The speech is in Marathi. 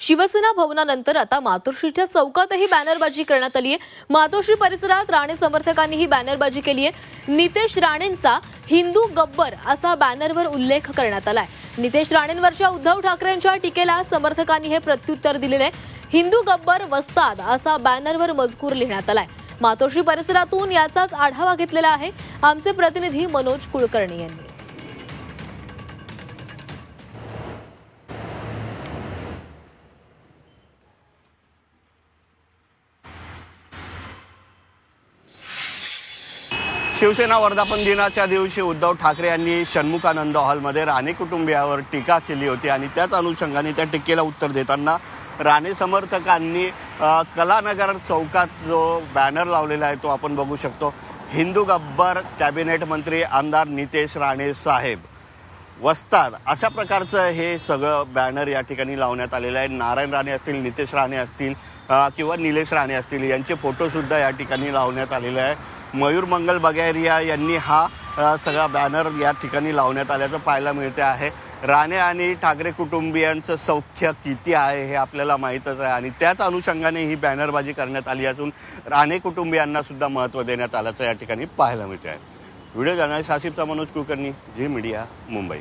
शिवसेना भवनानंतर आता मातोश्रीच्या चौकातही बॅनरबाजी करण्यात आली आहे. मातोश्री परिसरात राणे समर्थकांनी ही बॅनरबाजी केली आहे. नितेश राणेंचा हिंदू गब्बर असा बॅनरवर उल्लेख करण्यात आलाय नितेश राणेंवरच्या उद्धव ठाकरेंच्या टीकेला समर्थकांनी हे प्रत्युत्तर दिलेलं आहे. हिंदू गब्बर वस्ताद असा बॅनरवर मजकूर लिहिण्यात आलाय. मातोश्री परिसरातून याचाच आढावा घेतलेला आहे. आमचे प्रतिनिधी मनोज कुलकर्णी यांनी. शिवसेना वर्धापन दिनाच्या दिवशी उद्धव ठाकरे यांनी षण्मुखानंद हॉलमध्ये राणे कुटुंबियावर टीका केली होती आणि त्याच अनुषंगाने त्या टीकेला उत्तर देताना राणे समर्थकांनी कलानगर चौकात जो बॅनर लावलेला आहे तो आपण बघू शकतो. हिंदू गब्बर कॅबिनेट मंत्री आमदार नितेश राणे साहेब वस्ताद. अशा प्रकारचं हे सगळं बॅनर या ठिकाणी लावण्यात आलेलं आहे. नारायण राणे असतील नितेश राणे असतील किंवा निलेश राणे असतील यांचे फोटोसुद्धा या ठिकाणी लावण्यात आलेले आहे. मयूर मंगल बगैरिया यांनी हा सगळा बॅनर या ठिकाणी लावण्यात आल्याचं पाहायला मिळते आहे. राणे आणि ठाकरे कुटुंबियांचं सौख्य किती आहे हे आपल्याला माहीतच आहे आणि त्याच अनुषंगाने ही बॅनरबाजी करण्यात आली असून राणे कुटुंबियांना सुद्धा महत्त्व देण्यात आल्याचं या ठिकाणी पाहायला मिळते आहे. व्हिडिओ जर्नलिस्ट आसिफचा मनोज कुलकर्णी झी मीडिया मुंबई.